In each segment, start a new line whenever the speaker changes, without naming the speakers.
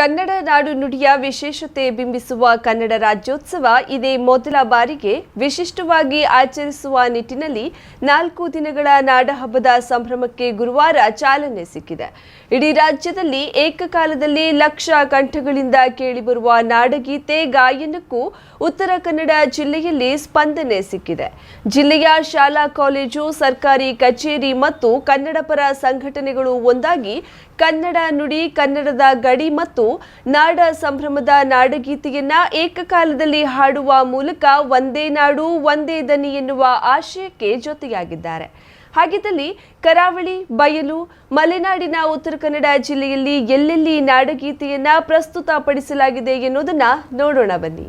ಕನ್ನಡ ನಾಡು ನುಡಿಯ ವಿಶೇಷತೆ ಬಿಂಬಿಸುವ ಕನ್ನಡ ರಾಜ್ಯೋತ್ಸವ ಇದೇ ಮೊದಲ ಬಾರಿಗೆ ವಿಶಿಷ್ಟವಾಗಿ ಆಚರಿಸುವ ನಿಟ್ಟಿನಲ್ಲಿ ನಾಲ್ಕು ದಿನಗಳ ನಾಡಹಬ್ಬದ ಸಂಭ್ರಮಕ್ಕೆ ಗುರುವಾರ ಚಾಲನೆ ಸಿಕ್ಕಿದೆ. ಇಡೀ ರಾಜ್ಯದಲ್ಲಿ ಏಕಕಾಲದಲ್ಲಿ ಲಕ್ಷ ಕಂಠಗಳಿಂದ ಕೇಳಿಬರುವ ನಾಡಗೀತೆ ಗಾಯನಕ್ಕೂ ಉತ್ತರ ಕನ್ನಡ ಜಿಲ್ಲೆಯಲ್ಲಿ ಸ್ಪಂದನೆ ಸಿಕ್ಕಿದೆ. ಜಿಲ್ಲೆಯ ಶಾಲಾ ಕಾಲೇಜು, ಸರ್ಕಾರಿ ಕಚೇರಿ ಮತ್ತು ಕನ್ನಡಪರ ಸಂಘಟನೆಗಳು ಒಂದಾಗಿ ಕನ್ನಡ ನುಡಿ, ಕನ್ನಡದ ಗಡಿ ಮತ್ತು ನಾಡ ಸಂಭ್ರಮದ ನಾಡಗೀತೆಯನ್ನ ಏಕಕಾಲದಲ್ಲಿ ಹಾಡುವ ಮೂಲಕ ಒಂದೇ ನಾಡು, ಒಂದೇ ದನಿ ಎನ್ನುವ ಆಶಯಕ್ಕೆ ಜೊತೆಯಾಗಿದ್ದಾರೆ. ಹಾಗಿದ್ದಲ್ಲಿ ಕರಾವಳಿ, ಬಯಲು, ಮಲೆನಾಡಿನ ಉತ್ತರ ಕನ್ನಡ ಜಿಲ್ಲೆಯಲ್ಲಿ ಎಲ್ಲೆಲ್ಲಿ ನಾಡಗೀತೆಯನ್ನ ಪ್ರಸ್ತುತಪಡಿಸಲಾಗಿದೆ ಎನ್ನುವುದನ್ನ ನೋಡೋಣ ಬನ್ನಿ.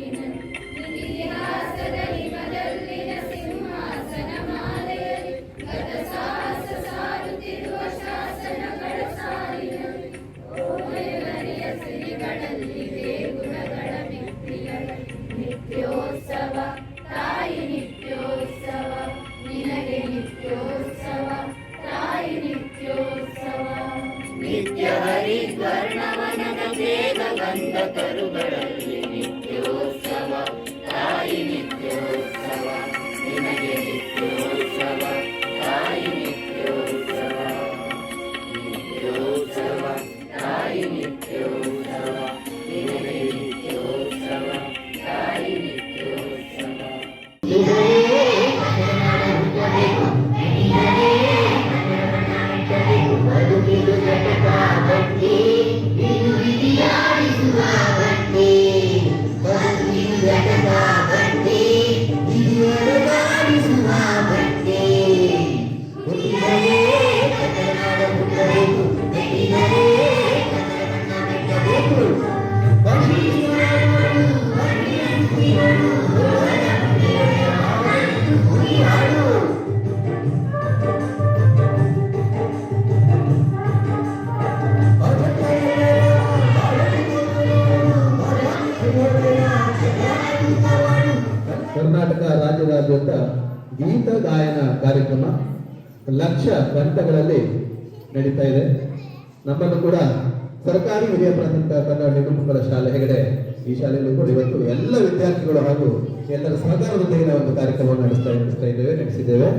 ಕರ್ನಾಟಕ ರಾಜ್ಯದಾದ್ಯಂತ ಗೀತ ಗಾಯನ ಕಾರ್ಯಕ್ರಮ ಲಕ್ಷ ಗಂಟೆಗಳಲ್ಲಿ ನಡೀತಾ ಇದೆ. ನಮ್ಮನ್ನು ಕೂಡ ಸರ್ಕಾರಿ ಹಿರಿಯ ಪ್ರಾಥಮಿಕ ಕನ್ನಡ ನಿರೂಪಕರ ಶಾಲೆ ಹೆಗಡೆ ಈ ಶಾಲೆಯಲ್ಲೂ ಕೂಡ ಇವತ್ತು ಎಲ್ಲ ವಿದ್ಯಾರ್ಥಿಗಳು ಹಾಗೂ ಎಲ್ಲರ ಸಹಕಾರದೊಂದಿಗೆ ಒಂದು ಕಾರ್ಯಕ್ರಮವನ್ನು ನಡೆಸ್ತಾ ನಡೆಸ್ತಾ ಇದ್ದೇವೆ, ನಡೆಸಿದ್ದೇವೆ.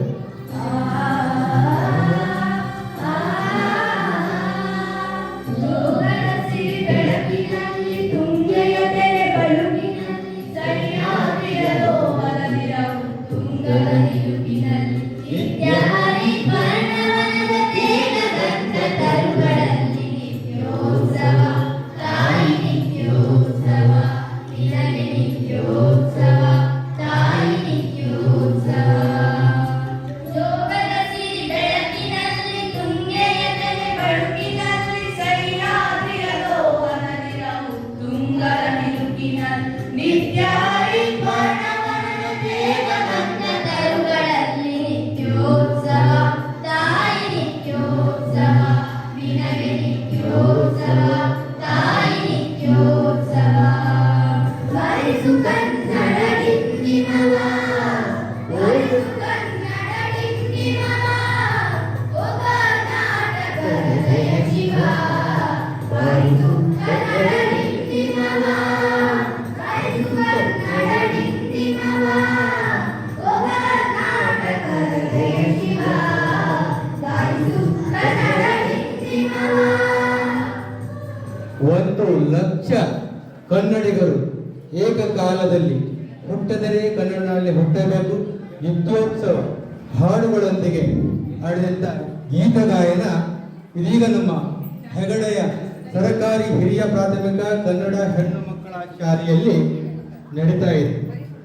ನಡೀತಾ ಇದೆ.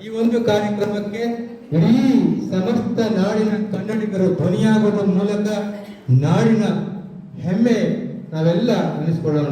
ಈ ಒಂದು ಕಾರ್ಯಕ್ರಮಕ್ಕೆ ಇಡೀ ಸಮಸ್ತ ನಾಡಿನ ಕನ್ನಡಿಗರು ಧ್ವನಿಯಾಗುವ ಮೂಲಕ ನಾಡಿನ ಹೆಮ್ಮೆ ನಾವೆಲ್ಲ ನೆನೆಸ್ಕೊಳ್ಳೋಣ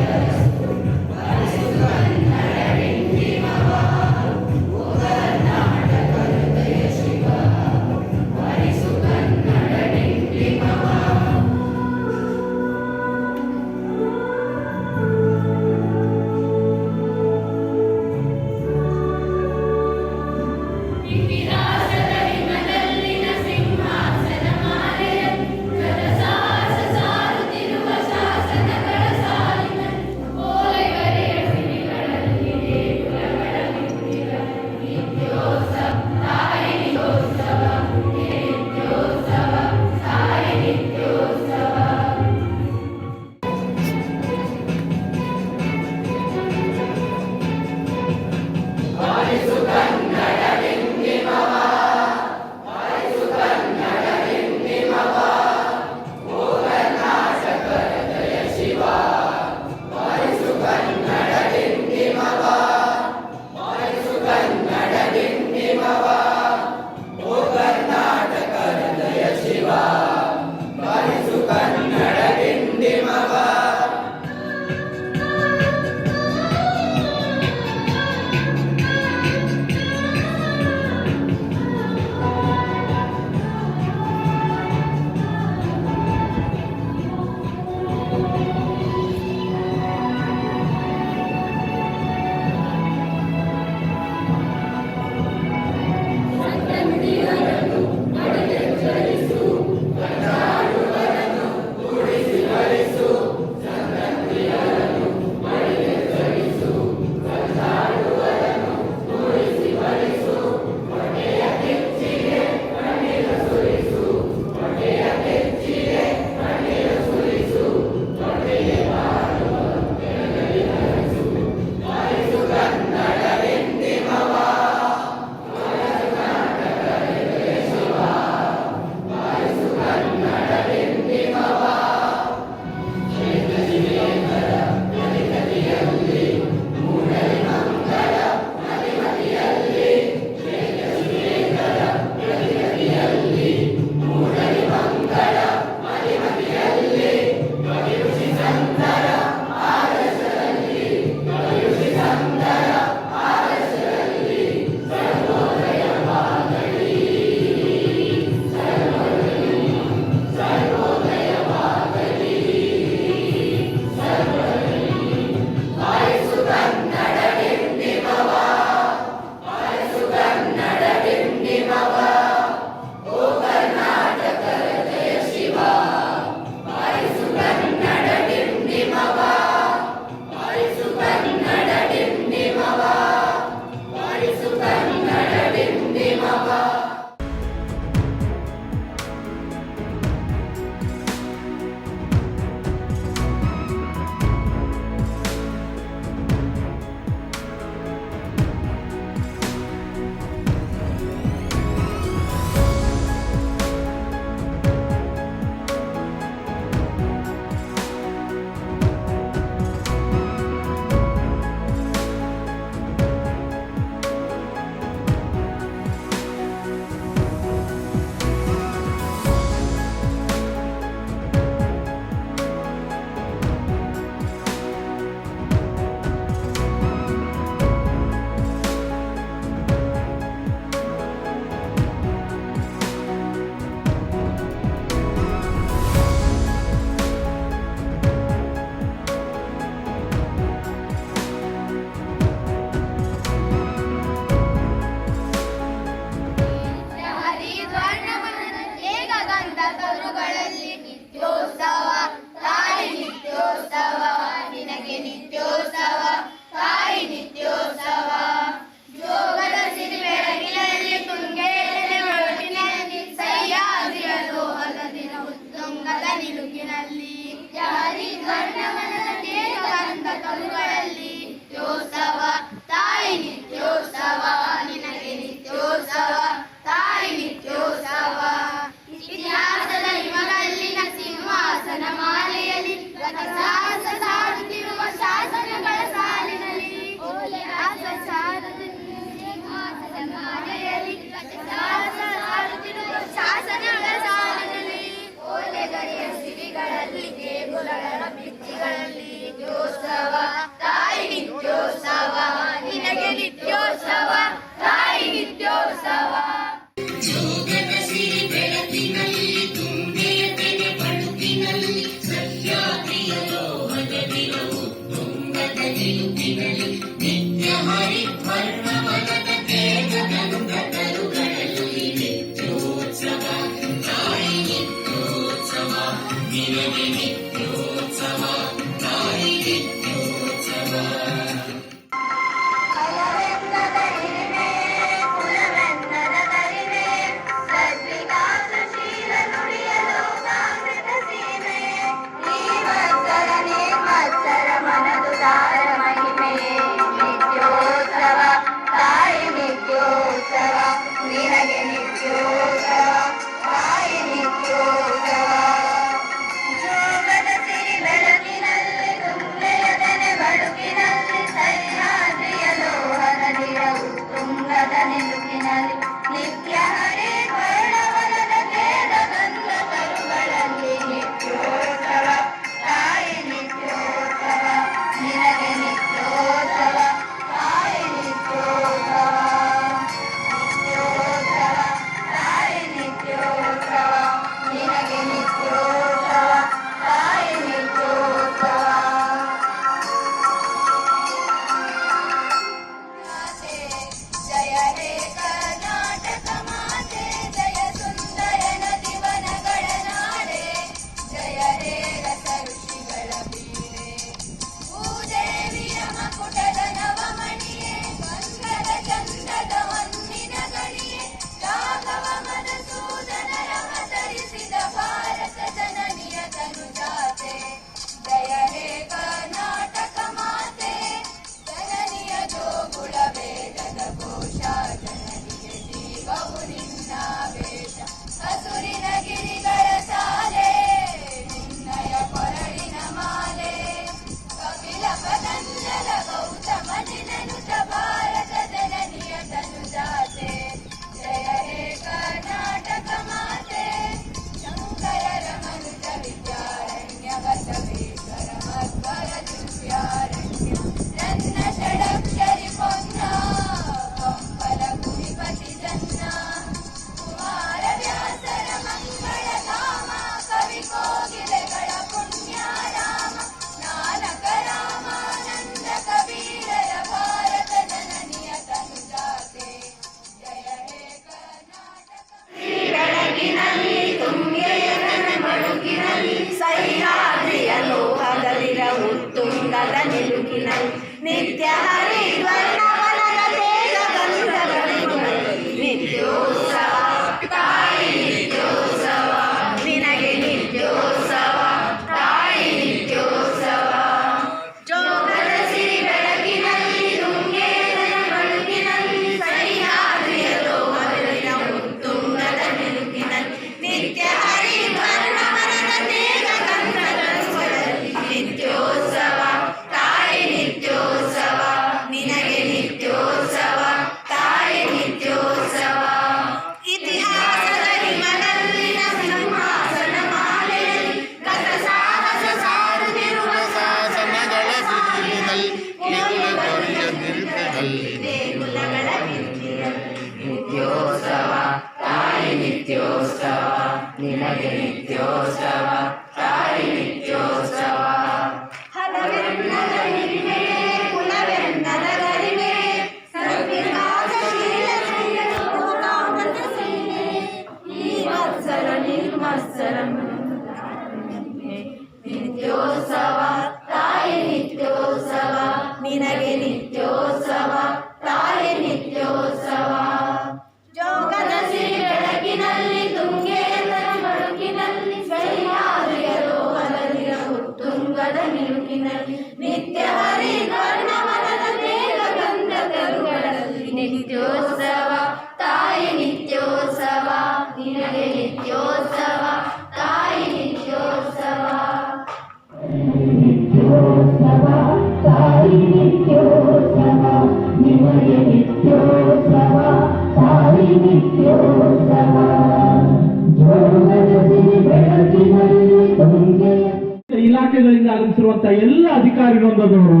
ಇಲಾಖೆಗಳಿಂದ ಆಗಮಿಸಿರುವಂತಹ ಎಲ್ಲ ಅಧಿಕಾರಿ ವೃಂದದವರು,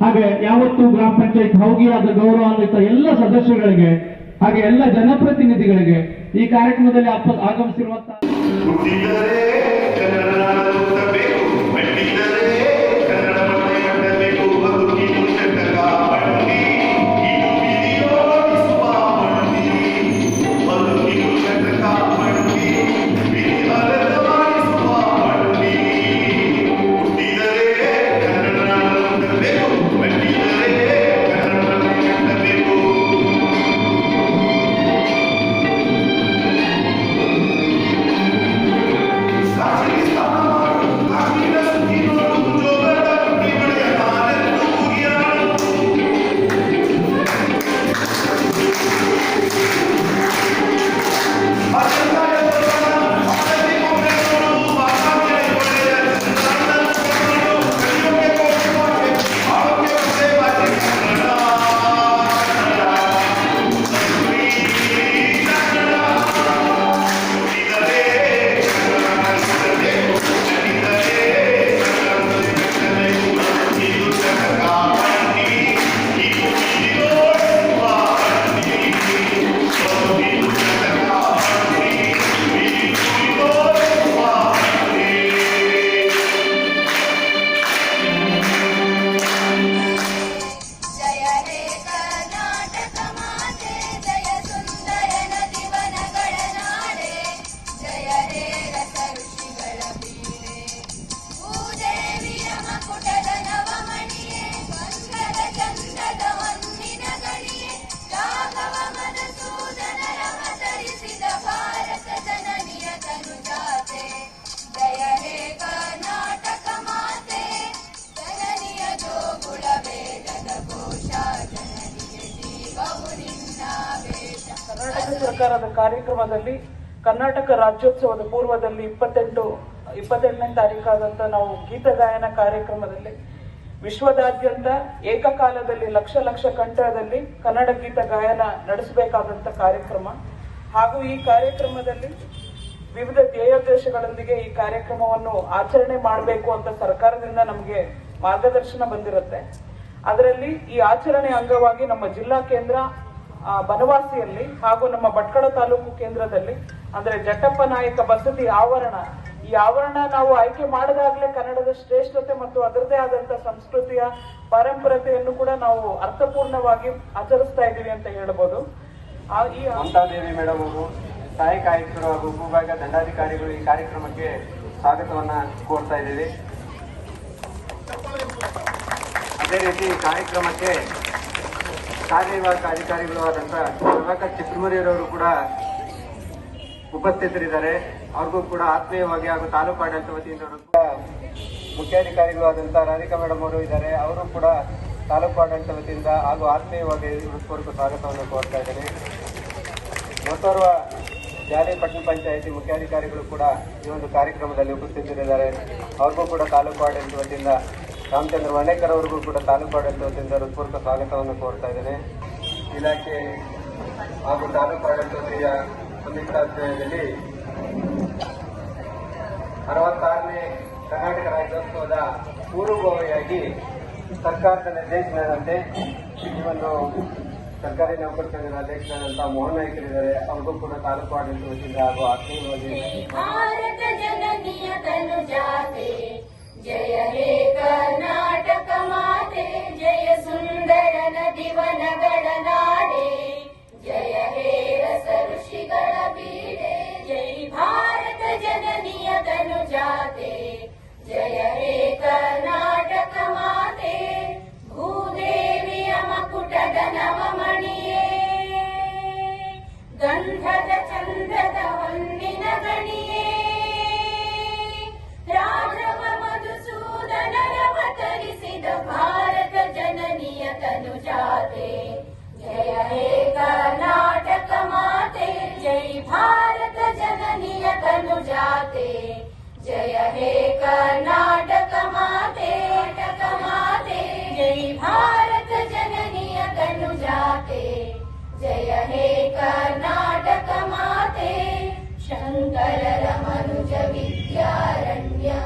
ಹಾಗೆ ಯಾವತ್ತು ಗ್ರಾಮ ಪಂಚಾಯತ್ ಹೌಗಿಯಾದ ಗೌರವಾನ್ವಿತ ಎಲ್ಲ ಸದಸ್ಯಗಳಿಗೆ ಹಾಗೆ ಎಲ್ಲ ಜನಪ್ರತಿನಿಧಿಗಳಿಗೆ ಈ ಕಾರ್ಯಕ್ರಮದಲ್ಲಿ ಆಗಮಿಸಿರುವಂತಹ
ಕಾರ್ಯಕ್ರಮದಲ್ಲಿ ಕರ್ನಾಟಕ ರಾಜ್ಯೋತ್ಸವದ ಪೂರ್ವದಲ್ಲಿ ಇಪ್ಪತ್ತೆಂಟು ಇಪ್ಪತ್ತೆಂಟನೇ ತಾರೀಕಾದಂತ ನಾವು ಗೀತ ಗಾಯನ ಕಾರ್ಯಕ್ರಮದಲ್ಲಿ ವಿಶ್ವದಾದ್ಯಂತ ಏಕಕಾಲದಲ್ಲಿ ಲಕ್ಷ ಲಕ್ಷ ಕಂಠದಲ್ಲಿ ಕನ್ನಡ ಗೀತ ಗಾಯನ ನಡೆಸಬೇಕಾದಂತ ಕಾರ್ಯಕ್ರಮ. ಹಾಗೂ ಈ ಕಾರ್ಯಕ್ರಮದಲ್ಲಿ ವಿವಿಧ ಧ್ಯೇಯೋದ್ದೇಶಗಳೊಂದಿಗೆ ಈ ಕಾರ್ಯಕ್ರಮವನ್ನು ಆಚರಣೆ ಮಾಡಬೇಕು ಅಂತ ಸರ್ಕಾರದಿಂದ ನಮಗೆ ಮಾರ್ಗದರ್ಶನ ಬಂದಿರುತ್ತೆ. ಅದರಲ್ಲಿ ಈ ಆಚರಣೆ ಅಂಗವಾಗಿ ನಮ್ಮ ಜಿಲ್ಲಾ ಕೇಂದ್ರ ಬನವಾಸಿಯಲ್ಲಿ ಹಾಗೂ ನಮ್ಮ ಭಟ್ಕಳ ತಾಲೂಕು ಕೇಂದ್ರದಲ್ಲಿ, ಅಂದ್ರೆ ಜಟ್ಟಪ್ಪ ನಾಯಕ ಬಸದಿ ಆವರಣ. ಈ ಆವರಣ ನಾವು ಆಯ್ಕೆ ಮಾಡಿದಾಗಲೇ ಕನ್ನಡದ ಶ್ರೇಷ್ಠತೆ ಮತ್ತು ಅದರದೇ ಆದಂತ ಸಂಸ್ಕೃತಿಯ ಪರಂಪರತೆಯನ್ನು ಕೂಡ ನಾವು ಅರ್ಥಪೂರ್ಣವಾಗಿ ಆಚರಿಸ್ತಾ ಇದ್ದೀವಿ ಅಂತ ಹೇಳ್ಬೋದು. ಈ
ಮಮತಾದೇವಿ ಮೇಡಮ್ ಅವರು, ಸಹಾಯಕ ಆಯುಕ್ತರು ಹಾಗೂ ಭೂಭಾಗ ದಂಡಾಧಿಕಾರಿಗಳು ಈ ಕಾರ್ಯಕ್ರಮಕ್ಕೆ ಸ್ವಾಗತವನ್ನ ಕೋರ್ತಾ ಇದ್ದೀವಿ. ಅದೇ ರೀತಿ ಕಾರ್ಯಕ್ರಮಕ್ಕೆ ಕಾರ್ಯನಿರ್ವಾಹಕ ಅಧಿಕಾರಿಗಳು ಆದಂಥ ಪ್ರಭಾಕರ್ ಚಿತ್ರಮರಿಯರವರು ಕೂಡ ಉಪಸ್ಥಿತರಿದ್ದಾರೆ. ಅವ್ರಿಗೂ ಕೂಡ ಆತ್ಮೀಯವಾಗಿ ಹಾಗೂ ತಾಲೂಕು ಆಡಳಿತ ವತಿಯಿಂದ ಮುಖ್ಯಾಧಿಕಾರಿಗಳು ಆದಂಥ ರಾಧಿಕಾ ಮೇಡಮ್ ಅವರು ಇದ್ದಾರೆ. ಅವರು ಕೂಡ ತಾಲೂಕು ಆಡಳಿತ ವತಿಯಿಂದ ಹಾಗೂ ಆತ್ಮೀಯವಾಗಿ ಹೃತ್ಪೂರ್ವಕ ಸ್ವಾಗತವನ್ನು ಕೋರ್ತಾ ಇದ್ದೇನೆ. ಮತ್ತೋರ್ವ ಜಾಲಿ ಪಟ್ಟಣ ಪಂಚಾಯಿತಿ ಮುಖ್ಯಾಧಿಕಾರಿಗಳು ಕೂಡ ಈ ಒಂದು ಕಾರ್ಯಕ್ರಮದಲ್ಲಿ ಉಪಸ್ಥಿತರಿದ್ದಾರೆ. ಅವ್ರಿಗೂ ಕೂಡ ತಾಲೂಕು ಆಡಳಿತ ವತಿಯಿಂದ ರಾಮಚಂದ್ರ ವಣೇಕರ್ ಅವರಿಗೂ ಕೂಡ ತಾಲೂಕು ಆಡಳಿತ ವತಿಯಿಂದ ಹೃತ್ಪೂರ್ವಕ ಸ್ವಾಗತವನ್ನು ಕೋರ್ತಾ ಇದ್ದೇನೆ. ಇಲಾಖೆ ಹಾಗೂ ತಾಲೂಕು ಆಡಳಿತ ವತಿಯ ಸಂಯುಕ್ತಾಶ್ರಯದಲ್ಲಿ ಅರವತ್ತಾರನೇ ಕರ್ನಾಟಕ ರಾಜ್ಯೋತ್ಸವದ ಪೂರ್ವಭಾವಿಯಾಗಿ ಸರ್ಕಾರದ ನಿರ್ದೇಶನದಂತೆ ಈ ಒಂದು ಸರ್ಕಾರಿ ನೌಕರ ಸಂಘದ ಅಧ್ಯಕ್ಷರಾದಂತಹ ಮೋಹನ್ ನಾಯ್ಕರಿದ್ದಾರೆ ಅವ್ರಿಗೂ ಕೂಡ ತಾಲೂಕು ಆಡಳಿತ ವತಿಯಿಂದ ಹಾಗೂ ಆತ್ಮೀಯವಾಗಿ
जय हे कर्णाटक माते जय सुन्दर नदिवनगणनाडे जय हे रस ऋषिगणपीडे जय भारत जननीय तनुजाते जय हे कर्णाटक माते भूदेवी य मकुट नव मणिये गन्ध चन्द्रि न जनरमतरि सिद्ध भारत जननियतनुजाते जय हे कर्नाटक माते जय भारत जननियतनुजाते जय हे कर्नाटक मा तेटक माते जय भारत जननियतनुजाते जय है कर्नाटक माते शङ्करमनुज विद्यारण्या।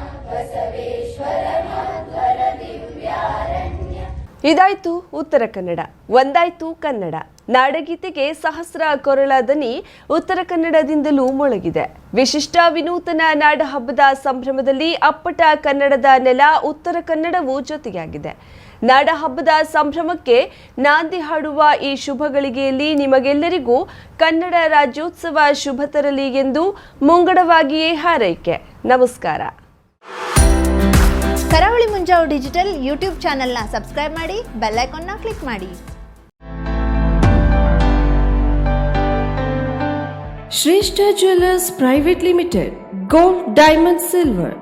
ಇದಾಯ್ತು ಉತ್ತರ ಕನ್ನಡ, ಒಂದಾಯ್ತು ಕನ್ನಡ. ನಾಡಗೀತೆಗೆ ಸಹಸ್ರ ಕೊರಳ ದನಿ ಉತ್ತರ ಕನ್ನಡದಿಂದಲೂ ಮೊಳಗಿದೆ. ವಿಶಿಷ್ಟ ವಿನೂತನ ನಾಡಹಬ್ಬದ ಸಂಭ್ರಮದಲ್ಲಿ ಅಪ್ಪಟ ಕನ್ನಡದ ನೆಲ ಉತ್ತರ ಕನ್ನಡವು ಜೊತೆಯಾಗಿದೆ. ನಾಡಹಬ್ಬದ ಸಂಭ್ರಮಕ್ಕೆ ನಾಂದಿ ಹಾಡುವ ಈ ಶುಭಗಳಿಗೆಯಲ್ಲಿ ನಿಮಗೆಲ್ಲರಿಗೂ ಕನ್ನಡ ರಾಜ್ಯೋತ್ಸವ ಶುಭ ತರಲಿ ಎಂದು ಮುಂಗಡವಾಗಿಯೇ ಹಾರೈಕೆ. ನಮಸ್ಕಾರ.
ಕರಾವಳಿ ಮುಂಜಾವು ಡಿಜಿಟಲ್ ಯೂಟ್ಯೂಬ್ ಚಾನೆಲ್ನ ಸಬ್ಸ್ಕ್ರೈಬ್ ಮಾಡಿ, ಬೆಲ್ ಐಕಾನ್ನ ಕ್ಲಿಕ್ ಮಾಡಿ.
Shreshta jewellers private limited, gold, diamond, silver.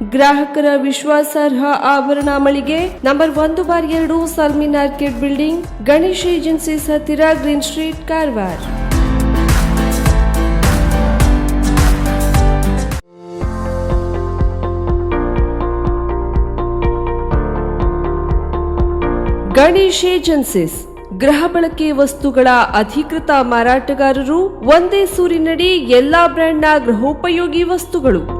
ಗ್ರಾಹಕರ ವಿಶ್ವಾಸಾರ್ಹ ಆಭರಣ ಮಳಿಗೆ ನಂಬರ್ ಒಂದು ಬಾರ್ ಎರಡು Salmin arcade building, Ganesh agencies ಹತ್ತಿರ green street Karwar. Ganesh agencies, ಗೃಹ ಬಳಕೆ ವಸ್ತುಗಳ ಅಧಿಕೃತ ಮಾರಾಟಗಾರರು ಒಂದೇ ಸೂರಿನಡಿ ಎಲ್ಲಾ ಬ್ರ್ಯಾಂಡ್ನ ಗೃಹೋಪಯೋಗಿ ವಸ್ತುಗಳು.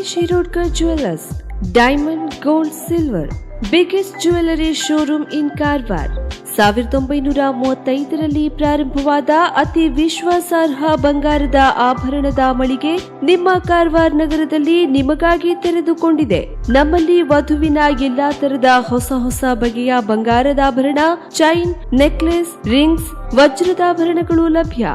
V V Shirodkar jewellers diamond gold silver biggest jewellery showroom in Karwar ಸಾವಿರದ ಒಂಬೈನೂರ ಮೂವತ್ತೈದರಲ್ಲಿ ಪ್ರಾರಂಭವಾದ ಅತಿ ವಿಶ್ವಾಸಾರ್ಹ ಬಂಗಾರದ ಆಭರಣದ ಮಳಿಗೆ ನಿಮ್ಮ ಕಾರವಾರ್ ನಗರದಲ್ಲಿ ನಿಮಗಾಗಿ ತೆರೆದುಕೊಂಡಿದೆ. ನಮ್ಮಲ್ಲಿ ವಧುವಿನ ಎಲ್ಲಾ ತರದ ಹೊಸ ಹೊಸ ಬಗೆಯ ಬಂಗಾರದ ಆಭರಣ ಚೈನ್ ನೆಕ್ಲೆಸ್ ರಿಂಗ್ಸ್ ವಜ್ರದಾಭರಣಗಳು ಲಭ್ಯ.